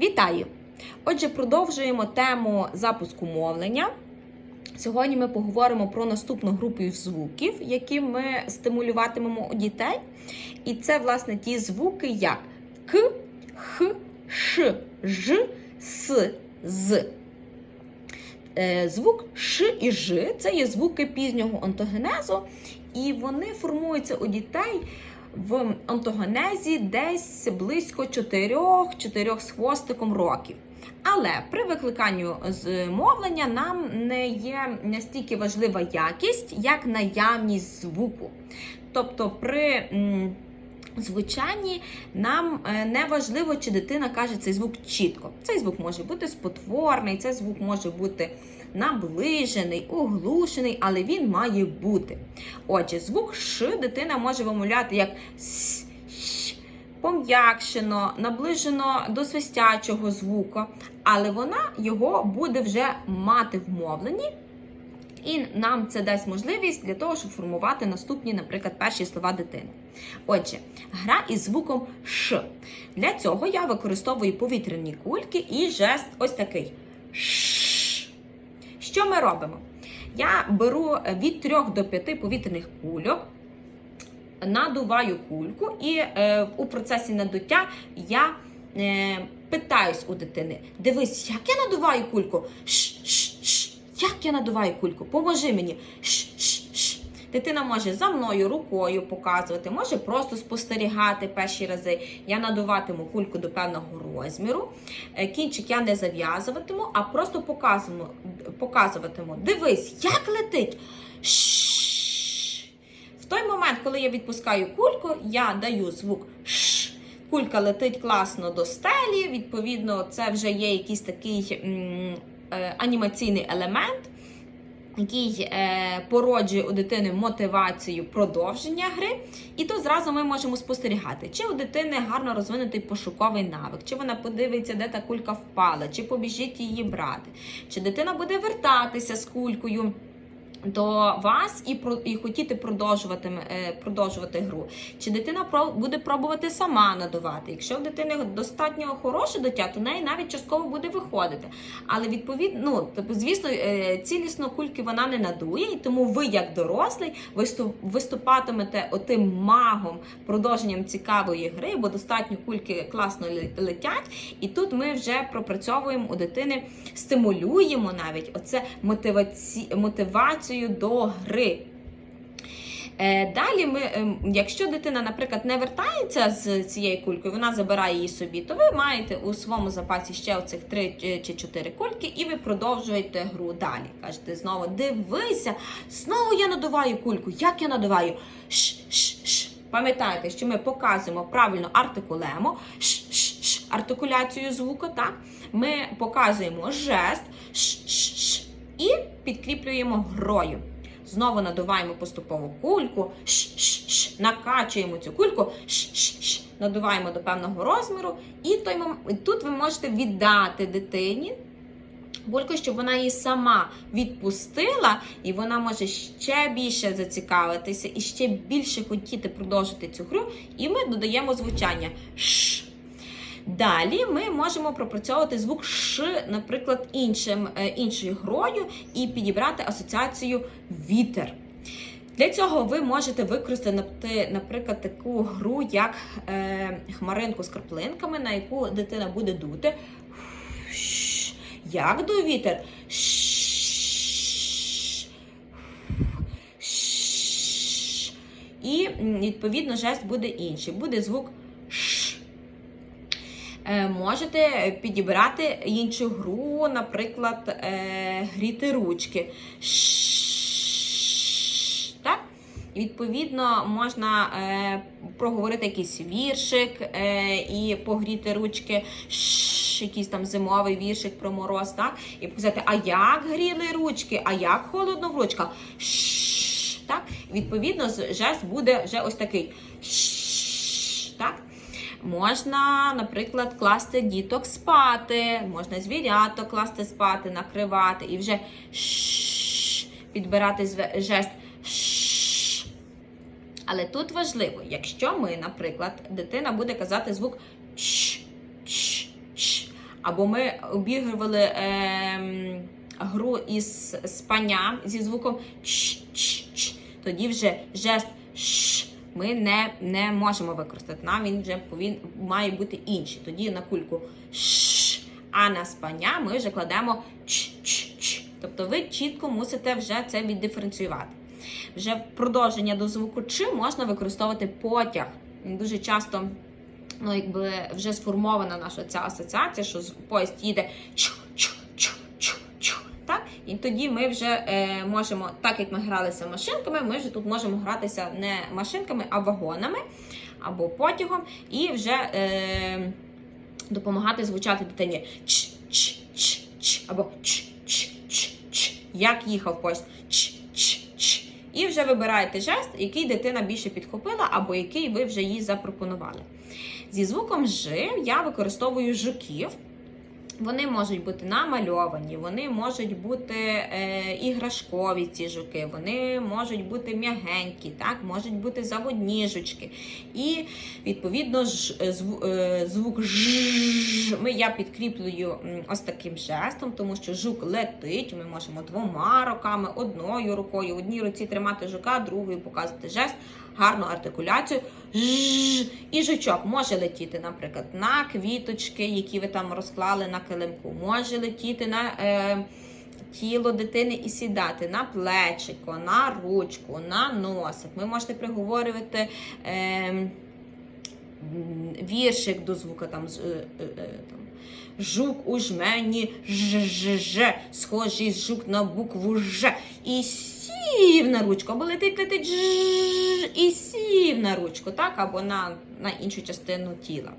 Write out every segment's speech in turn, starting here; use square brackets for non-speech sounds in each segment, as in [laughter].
Вітаю! Отже, продовжуємо тему запуску мовлення. Сьогодні ми поговоримо про наступну групу звуків, які ми стимулюватимемо у дітей. І це, власне, ті звуки, як К, Х, Ш, Ж, С, З. Е, Звук Ш і Ж це є звуки пізнього онтогенезу, і вони формуються у дітей в онтогенезі десь близько 4-4 з хвостиком років. Але при викликанню з мовлення нам не є настільки важлива якість, як наявність звуку. Тобто при звучанні нам е, не важливо, чи дитина каже цей звук чітко. Цей звук може бути спотворний, цей звук може бути наближений, оглушений, але він має бути. Отже, звук Ш дитина може вимовляти як с, пом'якшено, наближено до свистячого звука, але вона його буде вже мати в мовленні. І нам це дасть можливість для того, щоб формувати наступні, наприклад, перші слова дитини. Отже, гра із звуком Ш. Для цього я використовую повітряні кульки і жест ось такий. Ш. Що ми робимо? Я беру від 3 до 5 повітряних кульок, надуваю кульку, і е, у процесі надуття я е, питаюсь у дитини: дивись, як я надуваю кульку? Ш-ш-ш. Як я надуваю кульку? Поможи мені. Ш-ш-ш. Дитина може за мною рукою показувати, може просто спостерігати перші рази. Я надуватиму кульку до певного розміру. Е, Кінчик я не зав'язуватиму, а просто показуватиму, показуватиму. Дивись, як летить. В той момент, коли я відпускаю кульку, я даю звук Ш. Кулька летить класно до стелі. Відповідно, це вже є якийсь такий м, е, анімаційний елемент який е, породжує у дитини мотивацію продовження гри, і то зразу ми можемо спостерігати, чи у дитини гарно розвинутий пошуковий навик, чи вона подивиться, де та кулька впала, чи побіжить її брати, чи дитина буде вертатися з кулькою. До вас і про і хотіти продовжувати е, продовжувати гру. Чи дитина буде пробувати сама надувати? Якщо в дитини достатньо хороше дитя, то неї навіть частково буде виходити. Але відповідно, ну тобто, звісно, е, цілісно кульки вона не надує, і тому ви, як дорослий, виступатимете отим магом, продовженням цікавої гри, бо достатньо кульки класно летять. І тут ми вже пропрацьовуємо у дитини, стимулюємо навіть оце мотиваці... мотивацію до гри. Е, Далі, ми, якщо дитина, наприклад, не вертається з цією кулькою, вона забирає її собі, то ви маєте у своєму запасі ще оцих 3 чи 4 кульки, і ви продовжуєте гру далі. Кажете знову: дивися, знову я надуваю кульку. Як я надуваю? Ш-ш-ш. Пам'ятаєте, що ми показуємо правильно артикулемо, ш-ш-ш, артикуляцію звуку, так? Ми показуємо жест, ш-ш-ш, і підкріплюємо грою. Знову надуваємо поступово кульку, ш-ш-ш, накачуємо цю кульку, ш-ш-ш, надуваємо до певного розміру, і той тут ви можете віддати дитині кульку, щоб вона її сама відпустила, і вона може ще більше зацікавитися і ще більше хотіти продовжити цю гру. І ми додаємо звучання ш. Далі ми можемо пропрацьовувати звук Ш, наприклад, іншим, іншою грою, і підібрати асоціацію вітер. Для цього ви можете використати, наприклад, таку гру, як е, хмаринку з краплинками, на яку дитина буде дути. Як дує вітер? І, відповідно, жест буде інший. Буде звук Можете підібрати іншу гру, наприклад, гріти ручки. Так? Відповідно, можна проговорити якийсь віршик і погріти ручки, якийсь там зимовий віршик про мороз, так? І показати, а як гріли ручки, а як холодно в ручках. Так? Відповідно, жест буде вже ось такий. Можна, наприклад, класти діток спати, можна звіряток класти спати, накривати і вже ш підбирати жест ш. Але тут важливо, якщо ми, наприклад, дитина буде казати звук ш, ш, ш, або ми обігрували е, гру із спання зі звуком ч-ч-ч, тоді вже жест ш ми не, не можемо використати. Нам він вже повин, має бути інший. Тоді на кульку ш, а на спання ми вже кладемо ч-ч-ч. Тобто ви чітко мусите вже це віддиференціювати. Вже в продовження до звуку чи можна використовувати потяг. Дуже часто ну, якби вже сформована наша ця асоціація, що поїзд їде чу-чу-чу-чу-чу. І тоді ми вже е, можемо, так як ми гралися машинками, ми вже тут можемо гратися не машинками, а вагонами або потягом, і вже е, допомагати звучати дитині ч-ч-ч-ч або ч-ч-ч-ч, як їхав поїзд. Ч-ч-ч. І вже вибираєте жест, який дитина більше підхопила, або який ви вже їй запропонували. Зі звуком Ж я використовую жуків. Вони можуть бути намальовані, вони можуть бути е, іграшкові ці жуки, вони можуть бути м'ягенькі, так, можуть бути заводні жучки. І відповідно ж, е, зв- е, звук ж ми я підкріплюю ось таким жестом, тому що жук летить. Ми можемо двома руками, одною рукою, одній руці тримати жука, другою показувати жест, гарну артикуляцію. Ж. І жучок може летіти, наприклад, на квіточки, які ви там розклали на килимку, може летіти на е, тіло дитини і сідати на плечико, на ручку, на носик. Ви можете приговорювати. Е, Віршик до звука там, е, е, е, там жук у жмені ж-ж-ж, схожий жук на букву Ж. І сів на ручку, або летить, летить ж і сів на ручку, так, або на, на іншу частину тіла.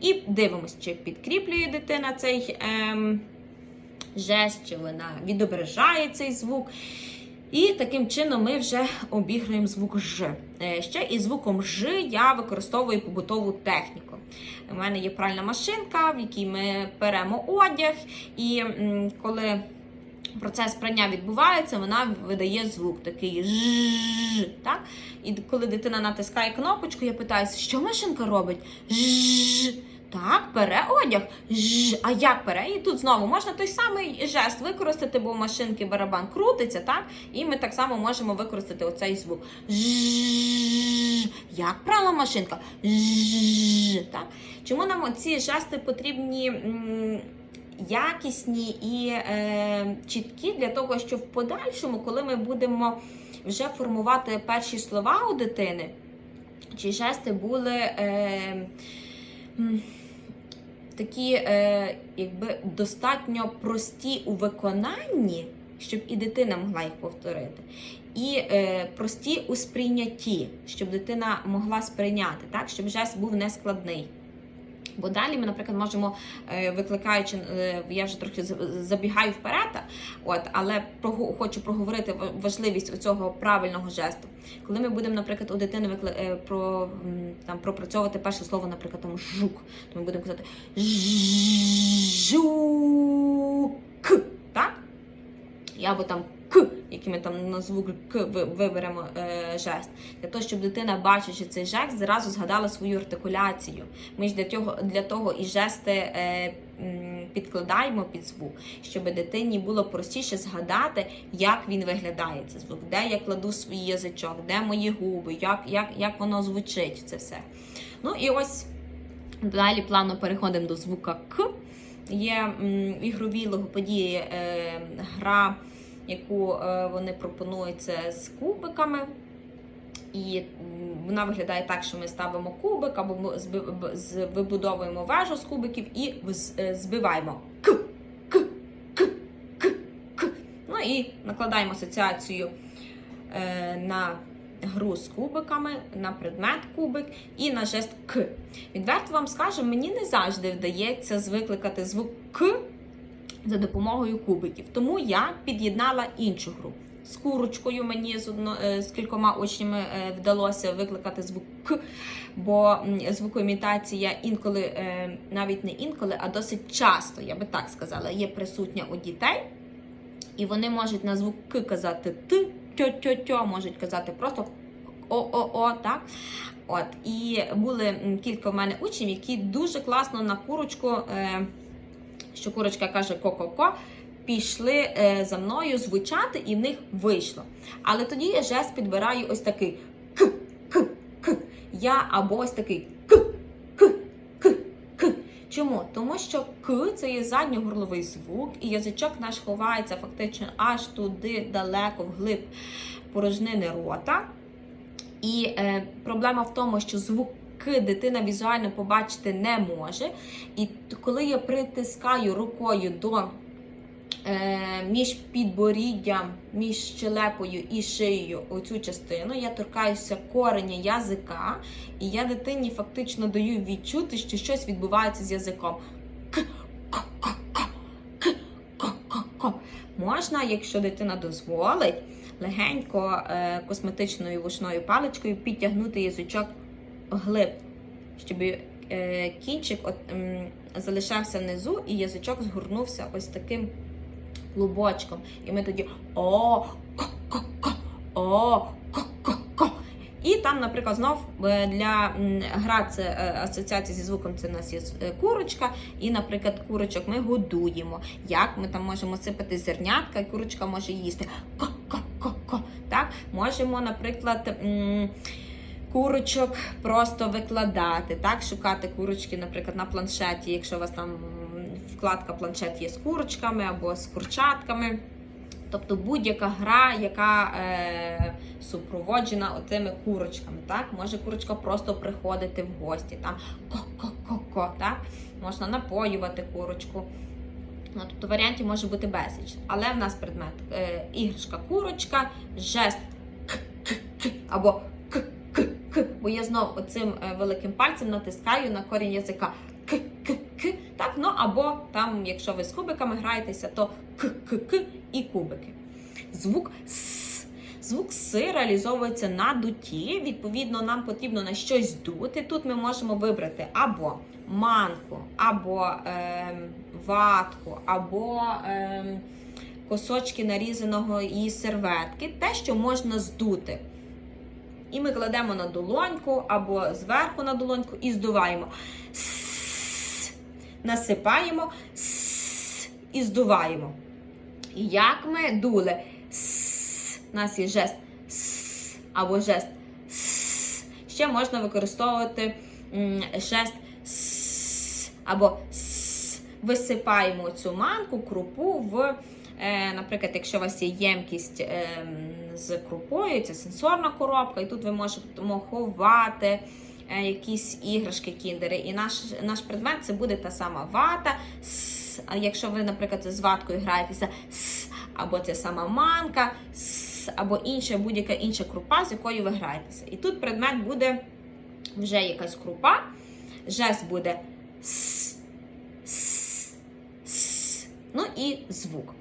І дивимося, чи підкріплює дитина цей ем, жест, чи вона відображає цей звук. І таким чином ми вже обіграємо звук Ж. Е, Ще із звуком Ж я використовую побутову техніку. У мене є пральна машинка, в якій ми беремо одяг, і коли процес прання відбувається, вона видає звук такий ж. Так? І коли дитина натискає кнопочку, я питаюся, що машинка робить? Ж. Так, пере одяг. Ж. А як пере? І тут знову можна той самий жест використати, бо у машинки барабан крутиться, так? І ми так само можемо використати оцей звук. Ж. Як прала машинка? Ж. Так? Чому нам ці жести потрібні? Якісні і е, чіткі для того, щоб в подальшому, коли ми будемо вже формувати перші слова у дитини, чи жести були е, такі, е, якби достатньо прості у виконанні, щоб і дитина могла їх повторити. І е, прості у сприйнятті, щоб дитина могла сприйняти, так, щоб жест був нескладний. Бо далі ми, наприклад, можемо, е, викликаючи, е, я вже трохи забігаю вперед, от, але хочу проговорити важливість цього правильного жесту. Коли ми будемо, наприклад, у дитини викли... е, про, там, пропрацьовувати перше слово, наприклад, там жук, то ми будемо казати жук, або там к, який ми там на звук к виберемо е, жест. Для того, щоб дитина, бачачи цей жест, зразу згадала свою артикуляцію. Ми ж для того, для того і жести е, підкладаємо під звук, щоб дитині було простіше згадати, як він виглядає цей звук, де я кладу свій язичок, де мої губи, як, як, як воно звучить це все. Ну і ось далі плавно переходимо до звука К. Є ігровій логопедії е, гра, яку е, вони пропонують це з кубиками. І вона виглядає так, що ми ставимо кубик або вибудовуємо вежу з кубиків і е, збиваємо. Ну і накладаємо асоціацію на гру з кубиками, на предмет кубик і на жест К. Відверто вам скажу, мені не завжди вдається звикликати звук К за допомогою кубиків. Тому я під'єднала іншу гру. З курочкою мені з, одно, е, з кількома учнями е, вдалося викликати звук К, бо звукоімітація інколи, е, навіть не інколи, а досить часто, я би так сказала, є присутня у дітей. І вони можуть на звук К казати Т, тьо-тьо-тьо, можуть казати просто о-о-о, так? От, і були кілька в мене учнів, які дуже класно на курочку е, що курочка каже ко-ко-ко, пішли е, за мною звучати, і в них вийшло. Але тоді я жест підбираю ось такий к, к, к. Я або ось такий. Чому? Тому що к це є задньогорловий звук, і язичок наш ховається фактично аж туди далеко вглиб порожнини рота. І е, проблема в тому, що звук К дитина візуально побачити не може. І коли я притискаю рукою до між підборіддям, між щелепою і шиєю оцю частину, я торкаюся кореня язика, і я дитині фактично даю відчути, що щось відбувається з язиком. Можна, якщо дитина дозволить, легенько е, косметичною вушною паличкою підтягнути язичок глиб, щоб е, кінчик залишався внизу і язичок згорнувся ось таким клубочком. І ми тоді о, о. І там, наприклад, знов е, для гра це е, асоціація зі звуком це у нас є е, курочка, і, наприклад, курочок ми годуємо. Як ми там можемо сипати зернятка, і курочка може їсти. Ко, ко, ко, ко. Так? Можемо, наприклад. Курочок просто викладати, так, шукати курочки, наприклад, на планшеті, якщо у вас там вкладка планшет є з курочками або з курчатками. Тобто будь-яка гра, яка е, супроводжена отими курочками. Так? Може курочка просто приходити в гості, там ко-ко-ко-ко, так? можна напоювати курочку. Ну, тобто варіантів може бути безліч. Але в нас предмет е, іграшка курочка, жест к-к-к або к-к-к, бо я знов оцим е, великим пальцем натискаю на корінь язика. Так, ну або там, якщо ви з кубиками граєтеся, то к-к-к і кубики. Звук с. Звук с реалізовується на дуті. Відповідно, нам потрібно на щось дути. Тут ми можемо вибрати або манку, або ем, ватку, або ем, кусочки нарізаного і серветки, те, що можна здути. І ми кладемо на долоньку або зверху на долоньку і здуваємо. С. Насипаємо с. і здуваємо. Як ми дули, с. у нас є жест с. або жест с. Ще можна використовувати жест с. або с. Висипаємо цю манку, крупу в. Е, Наприклад, якщо у вас є ємкість е, з крупою, це сенсорна коробка, і тут ви можете ховати якісь іграшки кіндери. І наш, наш предмет це буде та сама вата. С. Якщо ви, наприклад, з ваткою граєтеся, с, або ця сама манка, с, або інша будь-яка інша крупа, з якою ви граєтеся. І тут предмет буде вже якась крупа, жест буде с, с, с, ну і звук.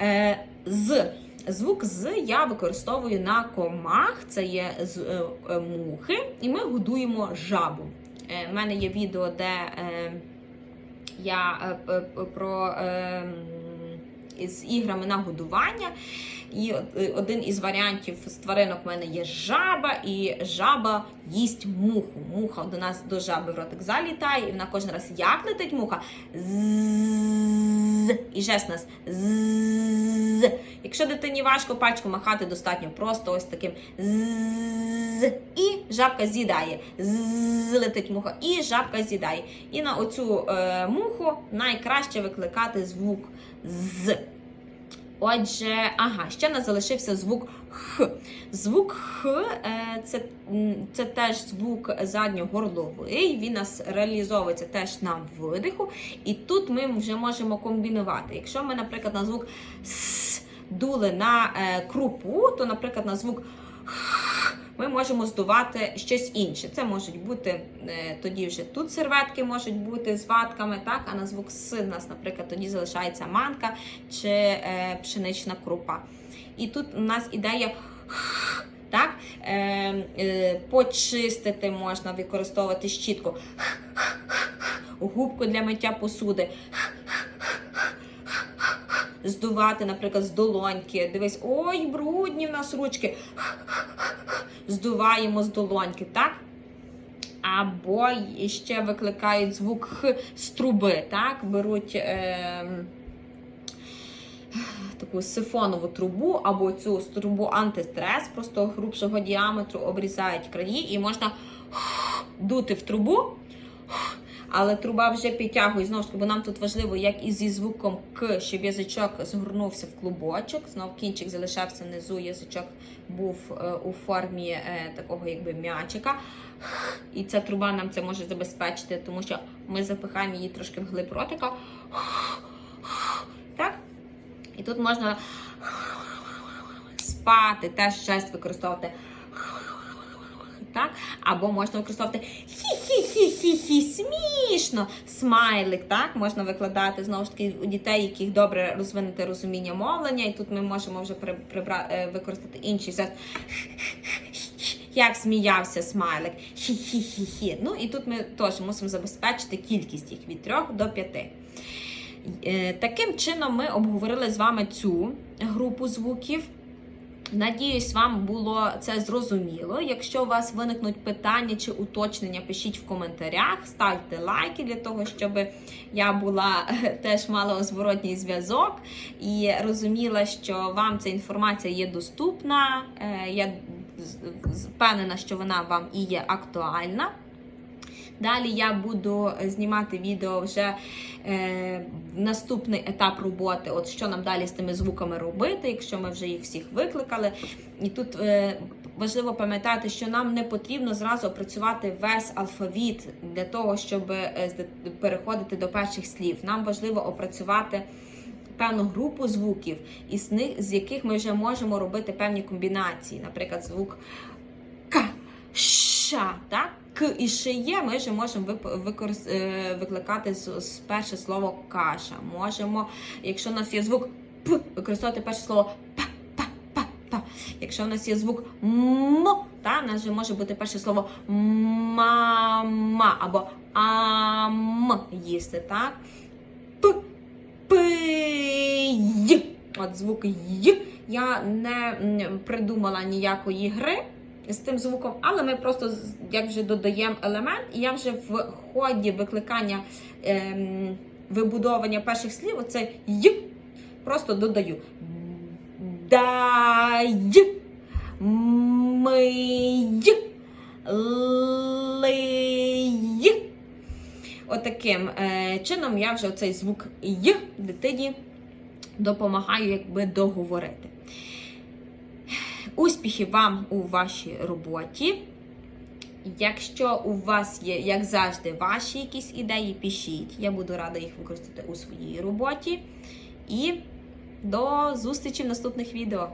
Е, з. Звук з я використовую на комах, це є з, е, е, мухи, і ми годуємо жабу. Е, У мене є відео, де е, я е, про е, із іграми на годування. І е, один із варіантів з тваринок в мене є жаба, і жаба їсть муху. Муха до нас до жаби в ротик залітає, і вона кожен раз як летить муха. З і жест нас з. Якщо дитині важко пальчиком махати, достатньо просто ось таким з. І жабка з'їдає. З летить муха, і жабка з'їдає. І на оцю е, муху найкраще викликати звук з. Отже, ага, ще нас залишився звук Х. Звук Х е, це, це теж звук задньогорловий, він нас реалізовується теж на видиху. І тут ми вже можемо комбінувати. Якщо ми, наприклад, на звук С дули на е, крупу, то, наприклад, на звук Х ми можемо здувати щось інше. Це можуть бути е, тоді вже тут серветки можуть бути з ватками, так, а на звук С у нас, наприклад, тоді залишається манка чи е, пшенична крупа. І тут у нас ідея х, так, е, е, почистити можна використовувати щітку, губку для миття посуди. Здувати, наприклад, з долоньки. Дивись, ой, брудні в нас ручки. Здуваємо з долоньки, так? Або ще викликають звук х з труби. Так? Беруть е, таку сифонову трубу або цю трубу антистрес, просто грубшого діаметру обрізають краї і можна [sniffs] дути в трубу. [sniffs] Але труба вже підтягує знову ж таки, бо нам тут важливо, як і зі звуком К, щоб язичок згорнувся в клубочок. Знов кінчик залишався внизу, язичок був е, у формі е, такого якби м'ячика. І ця труба нам це може забезпечити, тому що ми запихаємо її трошки вглиб ротика. І тут можна спати, теж часто використовувати. Так? Або можна використовувати хі-хі-хі-хі-хі, смішно. Смайлик, так? Можна викладати знову ж таки у дітей, яких добре розвинути розуміння мовлення. І тут ми можемо вже при- прибра- е, використати інший зараз. Як сміявся смайлик. Хі-хі-хі-хі. Ну і тут ми теж мусимо забезпечити кількість їх від 3 до 5. Е, Таким чином ми обговорили з вами цю групу звуків. Надіюсь, вам було це зрозуміло. Якщо у вас виникнуть питання чи уточнення, пишіть в коментарях, ставте лайки для того, щоб я була теж мала зворотній зв'язок і розуміла, що вам ця інформація є доступна. Е, Я впевнена, що вона вам і є актуальна. Далі я буду знімати відео вже е, наступний етап роботи. От що нам далі з тими звуками робити, якщо ми вже їх всіх викликали. І тут е, важливо пам'ятати, що нам не потрібно зразу опрацювати весь алфавіт для того, щоб е, переходити до перших слів. Нам важливо опрацювати. Певну групу звуків, із них з яких ми вже можемо робити певні комбінації, наприклад, звук К, Ша, так? К і Ш є, ми вже можемо вип- викорис- е, викликати з перше слово каша. Можемо, якщо у нас є звук П, використовувати перше слово П, П, П, П. Якщо у нас є звук М, та, у нас вже може бути перше слово мама або ам їсти, так? П, П, Й. От звук Й. Я не придумала ніякої гри з тим звуком, але ми просто як вже додаємо елемент, і я вже в ході викликання ем, вибудовування перших слів оце й просто додаю. Дай, мий, лий. Отаким е, чином я вже цей звук й дитині допомагаю якби договорити. Успіхів вам у вашій роботі. Якщо у вас є, як завжди, ваші якісь ідеї, пишіть. Я буду рада їх використати у своїй роботі. І до зустрічі в наступних відео.